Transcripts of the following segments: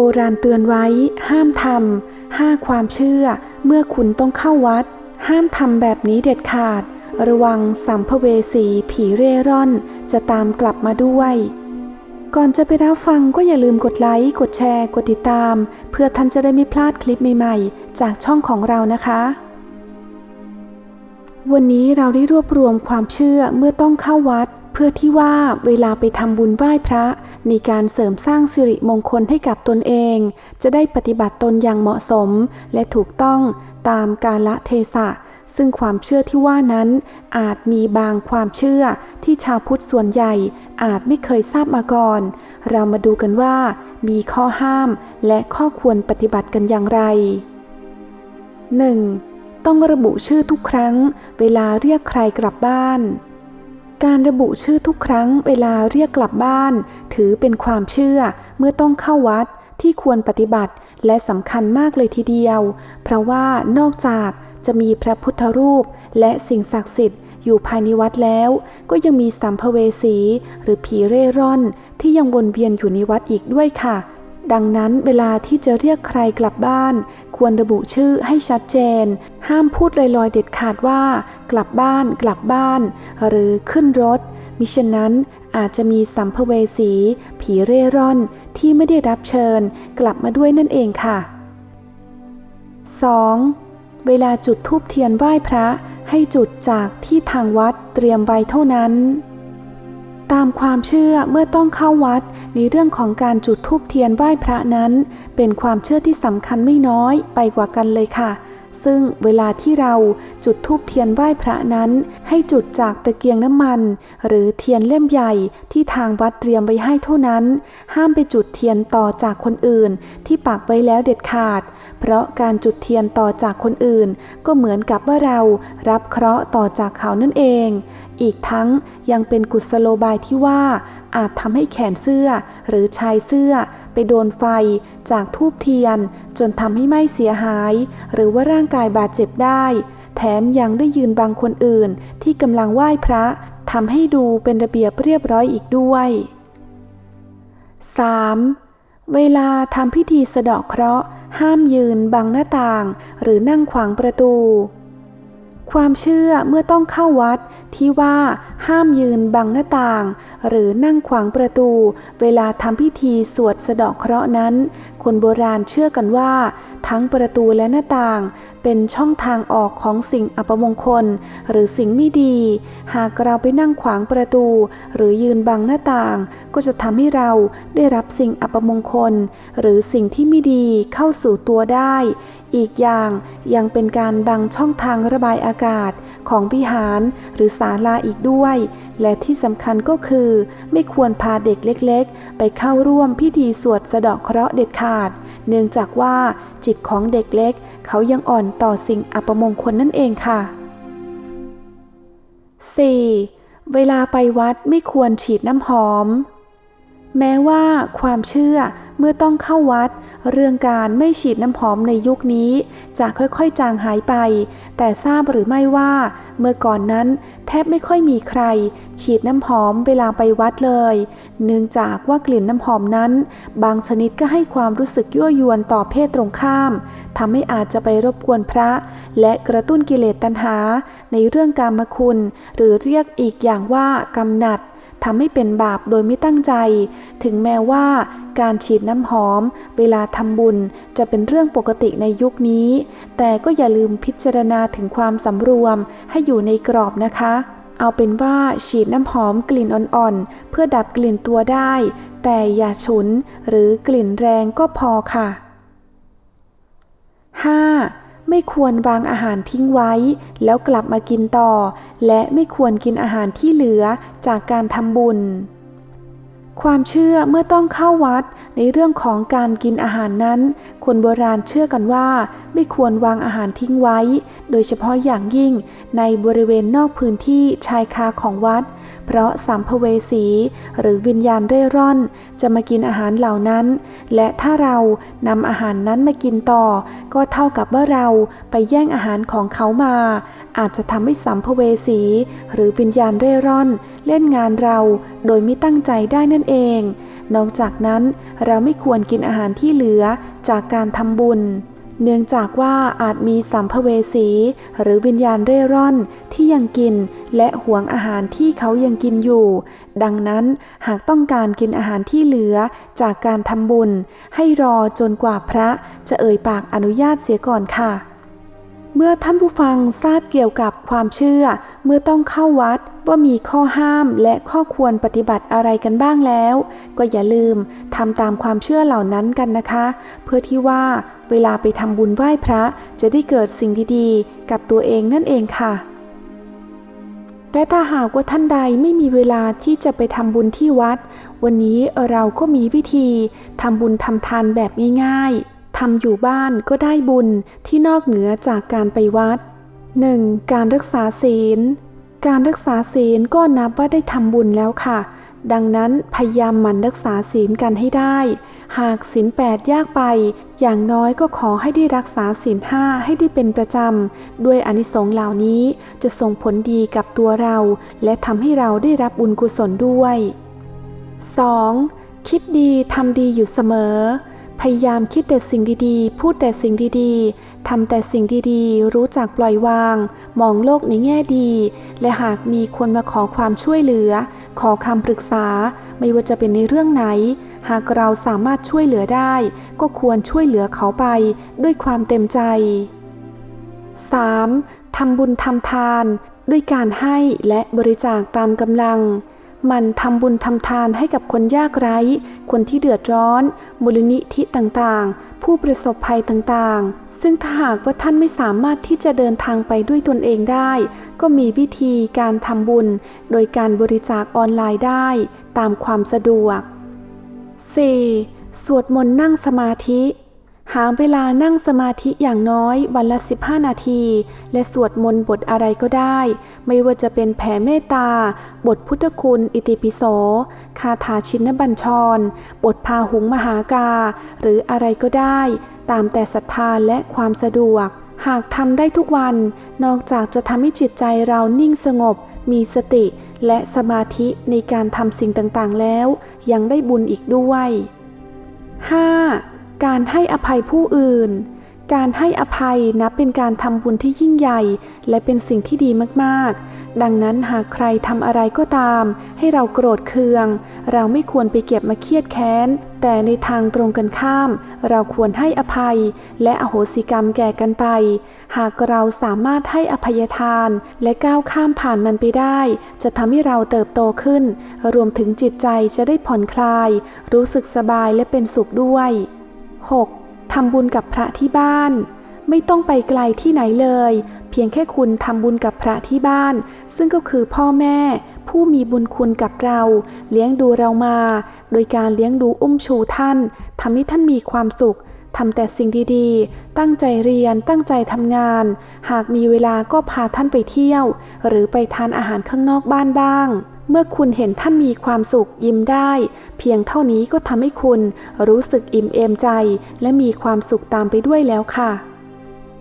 โบราณเตือนไว้ห้ามทำห้าความเชื่อ เมื่อคุณต้องเข้าวัด ห้ามทำแบบนี้เด็ดขาด ระวังสัมภเวสีผีเร่ร่อน จะตามกลับมาด้วย ก่อนจะไปรับฟังก็อย่าลืมกดไลค์ กดแชร์ กดติดตาม เพื่อท่านจะได้ไม่พลาดคลิปใหม่ๆ จากช่องของเรานะคะ วันนี้เราได้รวบรวมความเชื่อเมื่อต้องเข้าวัด พื่อที่ว่าเวลาไปทำบุญไหว้พระในการเสริมสร้างสิริมงคลให้กับตนเอง จะได้ปฏิบัติตนอย่างเหมาะสม และถูกต้องตามกาลเทศะ ซึ่งความเชื่อที่ว่านั้นอาจมีบางความเชื่อที่ชาวพุทธส่วนใหญ่อาจไม่เคยทราบมาก่อน เรามาดูกันว่า มีข้อห้ามและข้อควรปฏิบัติกันอย่างไร 1. ต้องระบุชื่อทุกครั้ง เวลาเรียกใครกลับบ้าน การระบุชื่อทุกครั้งเวลาเรียกกลับบ้าน ถือเป็นความเชื่อเมื่อต้องเข้าวัดที่ควรปฏิบัติและสำคัญมากเลยทีเดียว เพราะว่านอกจากจะมีพระพุทธรูปและสิ่งศักดิ์สิทธิ์อยู่ภายในวัดแล้ว ก็ยังมีสัมภเวสี หรือผีเร่ร่อน ที่ยังวนเวียนอยู่ในวัดอีกด้วยค่ะ ดังนั้นเวลาที่จะเรียกใครกลับบ้าน ควรระบุชื่อให้ชัดเจน ห้ามพูดลอยๆเด็ดขาดว่า กลับบ้านกลับบ้าน หรือขึ้นรถ มิฉะนั้นอาจจะมีสัมภเวสี ผีเร่ร่อนที่ไม่ได้รับเชิญ กลับมาด้วยนั่นเองค่ะ 2. เวลาจุดธูปเทียนไหว้พระให้จุดจากที่ทางวัดเตรียมไว้เท่านั้น ตามความเชื่อเมื่อต้องเข้าวัด ในเรื่องของการจุดธูปเทียนไหว้พระนั้น เป็นความเชื่อที่สำคัญไม่น้อยไปกว่ากันเลยค่ะ ซึ่งเวลาที่เราจุดธูปเทียนไหว้พระนั้น ให้จุดจากตะเกียงน้ำมัน หรือเทียนเล่มใหญ่ที่ทางวัดเตรียมไว้ให้เท่านั้น ห้ามไปจุดเทียนต่อจากคนอื่น ที่ปักไว้แล้วเด็ดขาด เพราะการจุดเทียนต่อจากคนอื่น ก็เหมือนกับว่าเรารับเคราะห์ต่อจากเขานั่นเอง อีกทั้งยังเป็นกุศโลบายที่ว่าอาจทำให้แขนเสื้อหรือชายเสื้อ ไปโดนไฟจากทูบเทียน จนทำให้ไหม้เสียหาย หรือว่าร่างกายบาดเจ็บได้ แถมยังได้ยืนบังคนอื่นที่กำลังไหว้พระทำให้ดูเป็นระเบียบเรียบร้อยอีกด้วย 3. เวลาทำพิธีสะเดาะเคราะห์ ห้ามยืนบังหน้าต่าง หรือนั่งขวางประตู ความเชื่อเมื่อต้องเข้าวัดที่ว่าห้ามยืนบังหน้าต่าง หรือนั่งขวางประตู เวลาทำพิธีสวดสะเดาะเคราะห์นั้น คนโบราณเชื่อกันว่า ทั้งประตูและหน้าต่าง เป็นช่องทางออกของสิ่งอัปมงคล หรือสิ่งไม่ดี หากเราไปนั่งขวางประตู หรือยืนบังหน้าต่าง ก็จะทำให้เราได้รับสิ่งอัปมงคล หรือสิ่งที่ไม่ดีเข้าสู่ตัวได้ อีกอย่างยังเป็นการบังช่องทางระบายอากาศของวิหารหรือศาลาอีกด้วย และที่สำคัญก็คือ ไม่ควรพาเด็กเล็กๆ ไปเข้าร่วมพิธีสวดสะเดาะเคราะห์เด็ดขาด เนื่องจากว่าจิตของเด็กเล็ก เขายังอ่อนต่อสิ่งอัปมงคลนั่นเองค่ะ 4. เวลาไปวัดไม่ควรฉีดน้ำหอม แม้ว่าความเชื่อเมื่อต้องเข้าวัด เรื่องการไม่ฉีดน้ำหอมในยุคนี้ จะค่อยๆ จางหายไป แต่ทราบหรือไม่ว่า เมื่อก่อนนั้นแทบไม่ค่อยมีใคร ฉีดน้ำหอมเวลาไปวัดเลย เนื่องจากว่ากลิ่นน้ำหอมนั้น บางชนิดก็ให้ความรู้สึกยั่วยวนต่อเพศตรงข้ามทำให้อาจจะไปรบกวนพระ และกระตุ้นกิเลสตัณหา ในเรื่องการมคุณ หรือเรียกอีกอย่างว่ากำหนัดำให้เป็นบาปโดยไม่ตั้งใจ ถึงแม้ว่าการฉีดน้ำหอม เวลาทำบุญจะเป็นเรื่องปกติในยุคนี้ แต่ก็อย่าลืมพิจารณาถึงความสำรวมให้อยู่ในกรอบนะคะเอาเป็นว่าฉีดน้ำหอมกลิ่นอ่อนๆ เพื่อดับกลิ่นตัวได้ แต่อย่าฉุนหรือกลิ่นแรงก็พอค่ะ 5. ไม่ควรวางอาหารทิ้งไว้ แล้วกลับมากินต่อ และไม่ควรกินอาหารที่เหลือจากการทำบุญ ความเชื่อเมื่อต้องเข้าวัดในเรื่องของการกินอาหารนั้น คนโบราณเชื่อกันว่า ไม่ควรวางอาหารทิ้งไว้ โดยเฉพาะอย่างยิ่งในบริเวณนอกพื้นที่ชายคาของวัดเเพราะสัมภเวสีหรือวิญญาณเร่ร่อน จะมากินอาหารเหล่านั้น และถ้าเรานำอาหารนั้นมากินต่อ ก็เท่ากับว่าเราไปแย่งอาหารของเขามา อาจจะทำให้สัมภเวสี หรือวิญญาณเร่ร่อน เล่นงานเราโดยไม่ตั้งใจได้นั่นเอง นอกจากนั้นเราไม่ควรกินอาหารที่เหลือจากการทำบุญ เนื่องจากว่าอาจมีสัมภเวสี หรือวิญญาณเร่ร่อนที่ยังกิน และหวงอาหารที่เขายังกินอยู่ ดังนั้นหากต้องการกินอาหารที่เหลือจากการทำบุญ ให้รอจนกว่าพระจะเอ่ยปากอนุญาตเสียก่อนค่ะ เมื่อท่านผู้ฟังทราบเกี่ยวกับความเชื่อ เมื่อต้องเข้าวัดว่ามีข้อห้ามและข้อควรปฏิบัติอะไรกันบ้างแล้ว ก็อย่าลืมทำตามความเชื่อเหล่านั้นกันนะคะ เพื่อที่ว่า เวลาไปทำบุญไหว้พระจะได้เกิดสิ่งดีๆ กับตัวเองนั่นเองค่ะแต่ถ้าหากว่าท่านใดไม่มีเวลาที่จะไปทำบุญที่วัด วันนี้เราก็มีวิธีทำบุญทำทานแบบง่ายๆทำอยู่บ้านก็ได้บุญที่นอกเหนือจากการไปวัด 1. การรักษาศีล การรักษาศีลก็นับว่าได้ทำบุญแล้วค่ะ ดังนั้นพยายามหมั่นรักษาศีลกันให้ได้ หากศีลแปดยากไป อย่างน้อยก็ขอให้ได้รักษาศีลห้าให้ได้เป็นประจำ ด้วยอนิสงส์เหล่านี้จะส่งผลดีกับตัวเรา และทำให้เราได้รับบุญกุศลด้วย 2. คิดดีทำดีอยู่เสมอ พยายามคิดแต่สิ่งดีๆ พูดแต่สิ่งดีๆทำแต่สิ่งดีๆ รู้จักปล่อยวาง มองโลกในแง่ดี และหากมีคนมาขอความช่วยเหลือ ขอคำปรึกษาไม่ว่าจะเป็นในเรื่องไหน หากเราสามารถช่วยเหลือได้ ก็ควรช่วยเหลือเขาไปด้วยความเต็มใจ 3. ทำบุญทำทาน ด้วยการให้และบริจาคตามกำลัง มันทำบุญทำทานให้กับคนยากไร้ คนที่เดือดร้อนมูลนิธิต่างๆ ผู้ประสบภัยต่างๆ ซึ่งถ้าหากว่าท่านไม่สามารถที่จะเดินทางไปด้วยตนเองได้ ก็มีวิธีการทำบุญ โดยการบริจาคออนไลน์ได้ ตามความสะดวก 4. สวดมนต์นั่งสมาธิ หาเวลานั่งสมาธิอย่างน้อยวันละ 15 นาที และสวดมนต์บทอะไรก็ได้ ไม่ว่าจะเป็นแผ่เมตตา บทพุทธคุณ อิติปิโส คาถาชินบัญชร บทพาหุงมหากา หรืออะไรก็ได้ ตามแต่ศรัทธาและความสะดวก หากทำได้ทุกวัน นอกจากจะทำให้จิตใจเรานิ่งสงบ มีสติ และสมาธิในการทำสิ่งต่างๆแล้ว ยังได้บุญอีกด้วย 5. การให้อภัยผู้อื่น การให้อภัยนับเป็นการทำบุญที่ยิ่งใหญ่ และเป็นสิ่งที่ดีมากๆ ดังนั้นหากใครทำอะไรก็ตาม ให้เราโกรธเคือง เราไม่ควรไปเก็บมาเครียดแค้น แต่ในทางตรงกันข้าม เราควรให้อภัย และอโหสิกรรมแก่กันไป หากเราสามารถให้อภัยทาน และก้าวข้ามผ่านมันไปได้ จะทำให้เราเติบโตขึ้น รวมถึงจิตใจจะได้ผ่อนคลาย รู้สึกสบายและเป็นสุขด้วย 6. ทำบุญกับพระที่บ้าน ไม่ต้องไปไกลที่ไหนเลย เพียงแค่คุณทำบุญกับพระที่บ้าน ซึ่งก็คือพ่อแม่ ผู้มีบุญคุณกับเรา เลี้ยงดูเรามา โดยการเลี้ยงดูอุ้มชูท่านทำให้ท่านมีความสุขทำแต่สิ่งดีๆ ตั้งใจเรียน ตั้งใจทำงาน หากมีเวลาก็พาท่านไปเที่ยว หรือไปทานอาหารข้างนอกบ้านบ้าง เมื่อคุณเห็นท่านมีความสุขยิ้มได้ เพียงเท่านี้ก็ทำให้คุณรู้สึกอิ่มเอมใจ และมีความสุขตามไปด้วยแล้วค่ะ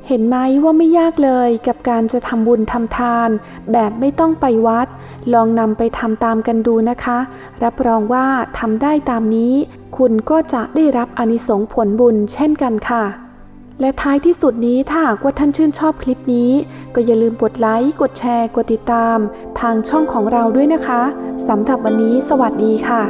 เห็นไหมว่าไม่ยากเลยกับการจะทำบุญทำทาน แบบไม่ต้องไปวัด ลองนำไปทำตามกันดูนะคะ รับรองว่าทำได้ตามนี้ คุณก็จะได้รับอนิสงผลบุญเช่นกันค่ะ และท้ายที่สุดนี้ถ้าหากว่าท่านชื่นชอบคลิปนี้ ก็อย่าลืมกดไลค์ กดแชร์ กดติดตาม ทางช่องของเราด้วยนะคะสำหรับวันนี้สวัสดีค่ะ